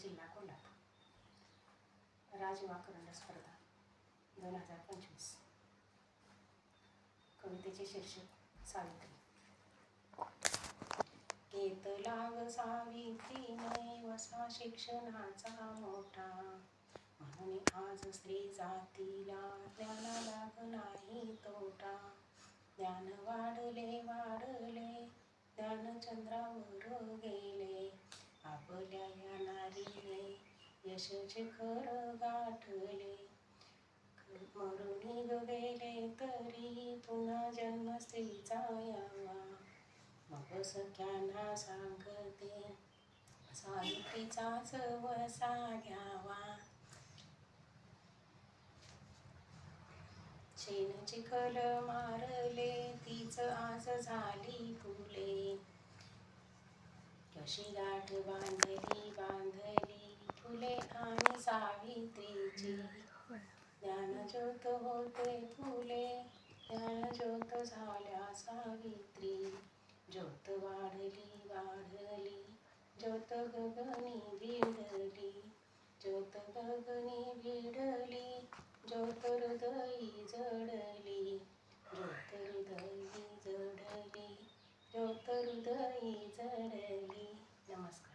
जिल्हा कोल्हापूर. राजवाकरंड स्पर्धा दोन हजार पंचवीस. कवितेचे शीर्षक सावित्री. घेत लाग सावित्रीने वसा शिक्षणाचा मोठा. म्हणून आज स्त्री जातीला ज्ञान लाग नाही तोटा. ज्ञान वाढले वाढले ज्ञान चंद्रावर गेले. आपल्या या यशचे खर गाठले. मरून गेले तरी पुन्हा जन्म स्त्रीचा यावा. मग सख्यांना सांगते सावित्रीचाच वसा घ्यावा. शेण चिखल मारले तीच आज झाली फुले. कशी गाठ बांधली बांध ज्योत होते फुले ज्ञानज्योत झाल्या सावित्री. ज्योत वाढली वाढली ज्योत गगनी भिडली ज्योत गगनी भिडली ज्योत हृदयी जडली. ज्योत हृदयी जडली ज्योत हृदयी जडली. नमस्कार.